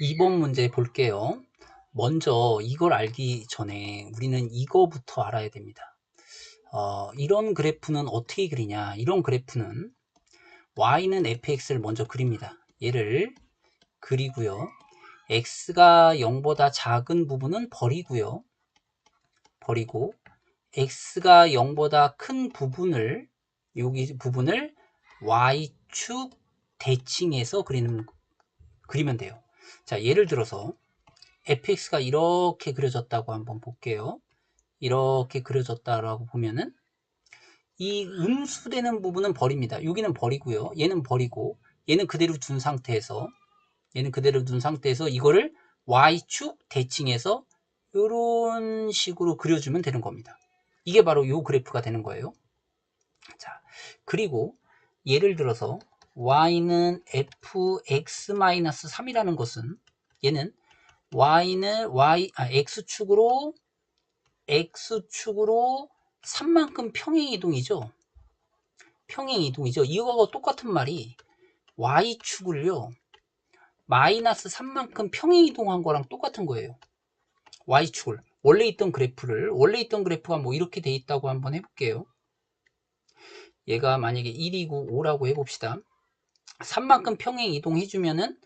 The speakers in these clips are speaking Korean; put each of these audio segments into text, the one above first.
2번 문제 볼게요. 먼저 이걸 알기 전에 우리는 이거부터 알아야 됩니다. 어, 이런 그래프는 어떻게 그리냐? 이런 그래프는 y는 fx를 먼저 그립니다. 얘를 그리고요. x가 0보다 작은 부분은 버리고요. 버리고 x가 0보다 큰 부분을 여기 부분을 y축 대칭해서 그리는 그리면 돼요. 자, 예를 들어서 fx가 이렇게 그려졌다고 한번 볼게요. 이렇게 그려졌다라고 보면은 이 음수되는 부분은 버립니다. 여기는 버리고요. 얘는 버리고 얘는 그대로 둔 상태에서 얘는 그대로 둔 상태에서 이거를 y축 대칭해서 이런 식으로 그려주면 되는 겁니다. 이게 바로 요 그래프가 되는 거예요. 자, 그리고 예를 들어서 y는 fx-3이라는 것은 얘는 y는 y 아, x축으로 x축으로 3만큼 평행 이동이죠. 평행 이동이죠. 이거하고 똑같은 말이 y축을요. 마이너스 3만큼 평행 이동한 거랑 똑같은 거예요. y축을 원래 있던 그래프를 원래 있던 그래프가 뭐 이렇게 돼 있다고 한번 해볼게요. 얘가 만약에 1이고 5라고 해봅시다. 3만큼 평행 이동해주면은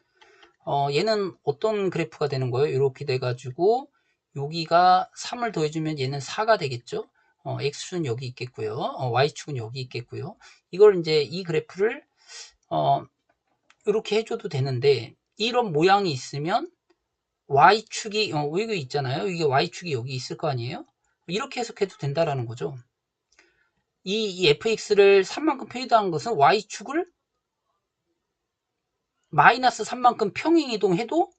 어, 얘는 어떤 그래프가 되는 거예요? 이렇게 돼가지고 여기가 3을 더해주면 얘는 4가 되겠죠? 어, x축은 여기 있겠고요. 어, y축은 여기 있겠고요. 이걸 이제 이 그래프를 어, 이렇게 해줘도 되는데 이런 모양이 있으면 y축이 어, 여기 있잖아요. 이게 y축이 여기 있을 거 아니에요? 이렇게 해석해도 된다라는 거죠. 이, 이 fx를 3만큼 표시한 것은 y축을 마이너스 3만큼 평행 이동해도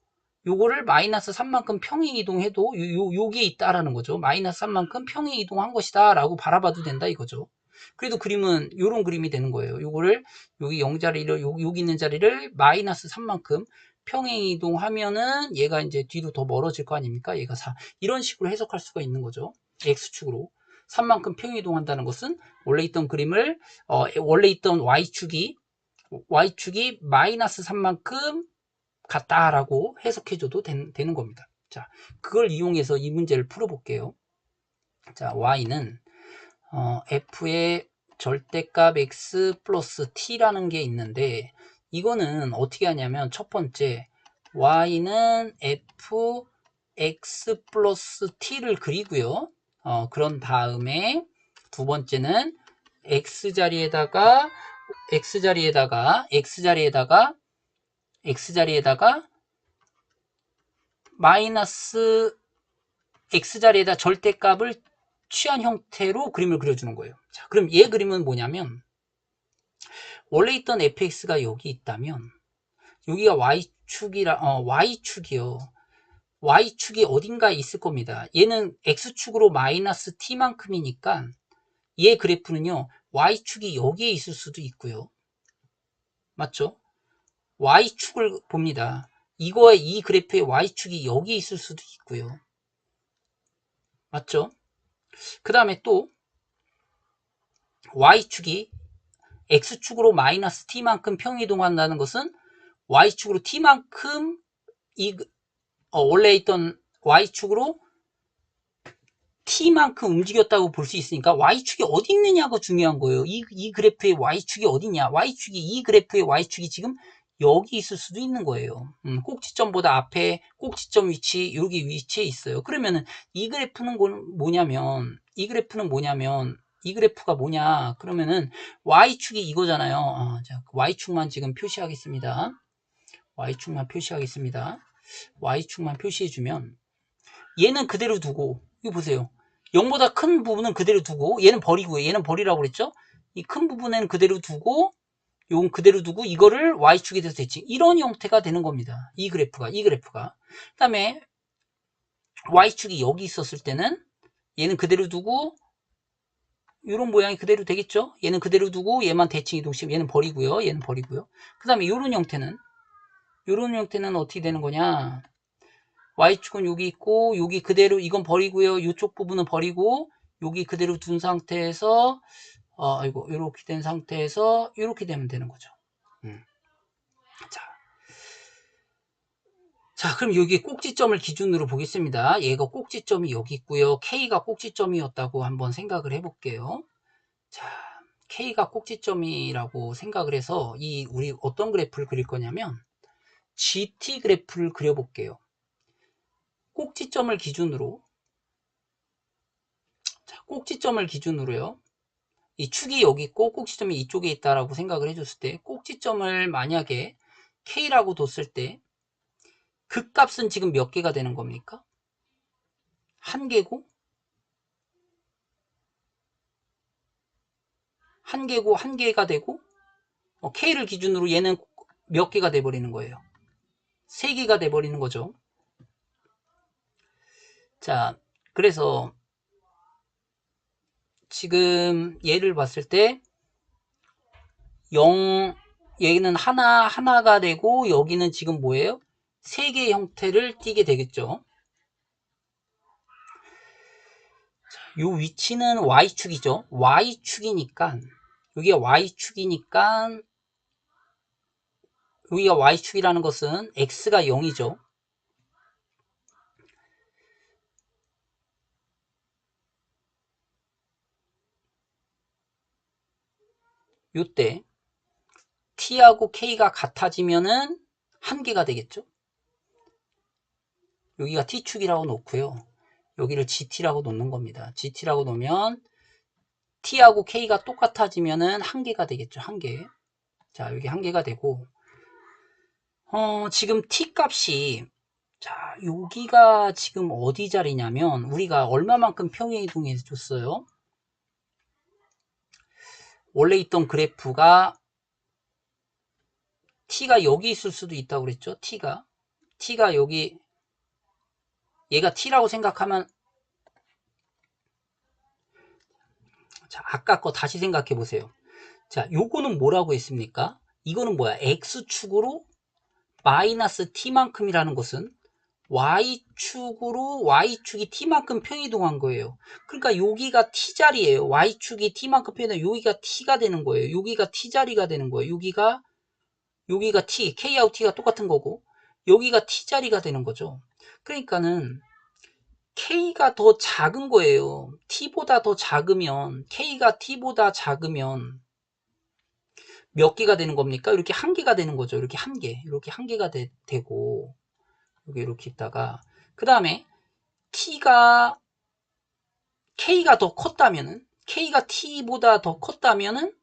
요거를 마이너스 3만큼 평행 이동해도 요, 요, 요기에 있다라는 거죠. 마이너스 3만큼 평행 이동한 것이다 라고 바라봐도 된다 이거죠. 그래도 그림은 요런 그림이 되는 거예요. 요거를 여기 0자리를 요, 여기 있는 자리를 마이너스 3만큼 평행 이동하면은 얘가 이제 뒤로 더 멀어질 거 아닙니까? 얘가 4. 이런 식으로 해석할 수가 있는 거죠. x축으로. 3만큼 평행 이동한다는 것은 원래 있던 그림을 어, 원래 있던 y축이 y축이 마이너스 3만큼 같다라고 해석해줘도 된, 되는 겁니다. 자, 그걸 이용해서 이 문제를 풀어볼게요. 자, y는 어, f의 절대값 x 플러스 t라는 게 있는데 이거는 어떻게 하냐면 첫 번째 y는 f x 플러스 t를 그리고요. 어, 그런 다음에 두 번째는 x자리에다가 x자리에다가 x자리에다가 x자리에다가 마이너스 x자리에다 절대값을 취한 형태로 그림을 그려주는 거예요. 자, 그럼 얘 그림은 뭐냐면 원래 있던 fx가 여기 있다면 여기가 y축이라 어, y축이요. y축이 어딘가에 있을 겁니다. 얘는 x축으로 마이너스 t만큼이니까 얘 그래프는요. Y축이 여기에 있을 수도 있고요. 맞죠? y축을 봅니다. 이거의 이 그래프의 y축이 여기 있을 수도 있고요. 맞죠? 그 다음에 또 y축이 x축으로 마이너스 t만큼 평이동한다는 것은 y축으로 t만큼 이 어, 원래 있던 y축으로 t만큼 움직였다고 볼 수 있으니까 y축이 어디 있느냐가 중요한 거예요. 이, 이 그래프의 y축이 어디냐? y축이 이 그래프의 y축이 지금 여기 있을 수도 있는 거예요. 음, 꼭지점보다 앞에 꼭지점 위치 여기 위치에 있어요. 그러면은 이 그래프는 뭐냐면 이 그래프는 뭐냐면 이 그래프가 뭐냐? 그러면은 y축이 이거잖아요. 어, 자, y축만 지금 표시하겠습니다. y축만 표시하겠습니다. y축만 표시해주면 얘는 그대로 두고 이거 보세요. 0보다 큰 부분은 그대로 두고 얘는 버리고 얘는 버리라고 그랬죠? 이 큰 부분에는 그대로 두고 요건 그대로 두고 이거를 y축에 대해서 대칭 이런 형태가 되는 겁니다. 이 그래프가 이 그래프가 그 다음에 y축이 여기 있었을 때는 얘는 그대로 두고 이런 모양이 그대로 되겠죠? 얘는 그대로 두고 얘만 대칭 이동시키면 얘는 버리고요. 얘는 버리고요. 그 다음에 이런 형태는 이런 형태는 어떻게 되는 거냐? Y축은 여기 있고 여기 그대로 이건 버리고요. 이쪽 부분은 버리고 여기 그대로 둔 상태에서 어, 아이고 이렇게 된 상태에서 이렇게 되면 되는 거죠. 음. 자, 자, 그럼 여기 꼭지점을 기준으로 보겠습니다. 얘가 꼭지점이 여기 있고요. K가 꼭지점이었다고 한번 생각을 해볼게요. 자, K가 꼭지점이라고 생각을 해서 이 우리 어떤 그래프를 그릴 거냐면 GT 그래프를 그려볼게요. 꼭지점을 기준으로 자, 꼭지점을 기준으로요. 이 축이 여기 있고 꼭지점이 이쪽에 있다라고 생각을 해줬을 때 꼭지점을 만약에 K라고 뒀을 때그 값은 지금 몇 개가 되는 겁니까? 한 개고 한 개고 한 개가 되고 어, K를 기준으로 얘는 몇 개가 돼버리는 거예요. 세 개가 돼버리는 거죠. 자, 그래서 지금 얘를 봤을 때 0, 얘는 하나, 하나가 되고 여기는 지금 뭐예요? 세 개의 형태를 띠게 되겠죠. 자, 요 위치는 Y축이죠. Y축이니까 여기가 Y축이니까 여기가 Y축이라는 것은 X가 0이죠. 요때 T하고 K가 같아지면은 한 개가 되겠죠. 여기가 T축이라고 놓고요. 여기를 GT라고 놓는 겁니다. GT라고 놓으면 T하고 K가 똑같아지면은 한 개가 되겠죠. 한 개. 자, 여기 한 개가 되고 어, 지금 T 값이 자, 여기가 지금 어디 자리냐면 우리가 얼마만큼 평행 이동해 줬어요? 원래 있던 그래프가 t가 여기 있을 수도 있다고 그랬죠. t가 t가 여기 얘가 t라고 생각하면 자, 아까 거 다시 생각해 보세요. 자, 요거는 뭐라고 했습니까? 이거는 뭐야? x축으로 마이너스 t만큼이라는 것은 y축으로 y축이 t만큼 평이동한 거예요. 그러니까 여기가 t자리예요. y축이 t만큼 평이동 여기가 t가 되는 거예요. 여기가 t자리가 되는 거예요. 여기가 여기가 t, k하고 t가 똑같은 거고 여기가 t자리가 되는 거죠. 그러니까는 k가 더 작은 거예요. t보다 더 작으면 k가 t보다 작으면 몇 개가 되는 겁니까? 이렇게 한 개가 되는 거죠. 이렇게 한 개, 이렇게 한 개가 되, 고 여기 이렇게 있다가 그 다음에 t가 k가 더 컸다면은 k가 t보다 더 컸다면은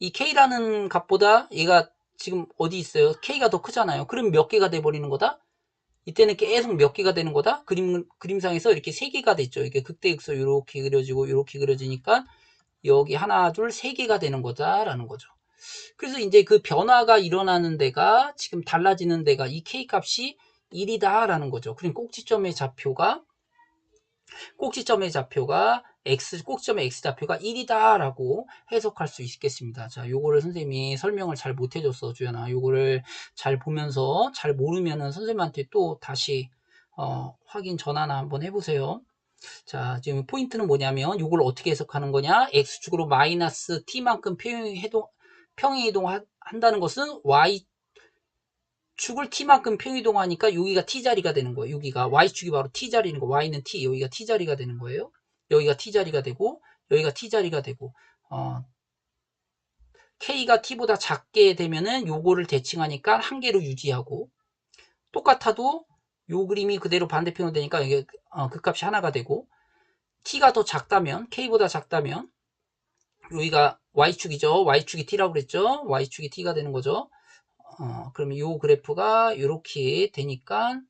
이 k라는 값보다 얘가 지금 어디 있어요? k가 더 크잖아요. 그럼 몇 개가 돼 버리는 거다? 이때는 계속 몇 개가 되는 거다? 그림, 그림상에서 이렇게 세 개가 됐죠. 이게 극대극소 이렇게 그려지고 이렇게 그려지니까 여기 하나, 둘, 세 개가 되는 거다라는 거죠. 그래서 이제 그 변화가 일어나는 데가 지금 달라지는 데가 이 k 값이 1이다 라는 거죠. 그럼 꼭지점의 좌표가 꼭지점의 좌표가 x 꼭지점의 x 좌표가 1이다 라고 해석할 수 있겠습니다. 자, 요거를 선생님이 설명을 잘 못 해줬어 주연아. 요거를 잘 보면서 잘 모르면은 선생님한테 또 다시 어, 확인 전화나 한번 해보세요. 자, 지금 포인트는 뭐냐면 요걸 어떻게 해석하는 거냐? x축으로 마이너스 t만큼 평행 이동 평행이동한다는 것은 y 축을 t만큼 평이동하니까 여기가 t자리가 되는 거예요. 여기가 y축이 바로 t자리인 거 y는 t, 여기가 t자리가 되는 거예요. 여기가 t자리가 되고 여기가 t자리가 되고 어, k가 t보다 작게 되면은 요거를 대칭하니까 한 개로 유지하고 똑같아도 요 그림이 그대로 반대편으로 되니까 이게 어, 그 값이 하나가 되고 t가 더 작다면 k보다 작다면 여기가 y축이죠. y축이 t라고 그랬죠. y축이 t가 되는 거죠. 어, 그러면 이 그래프가 이렇게 되니까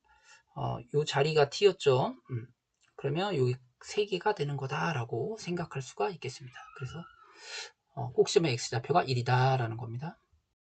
어, 이 자리가 t였죠. 음, 그러면 여기 3개가 되는 거다라고 생각할 수가 있겠습니다. 그래서 어, 꼭지점의 x좌표가 1이다 라는 겁니다.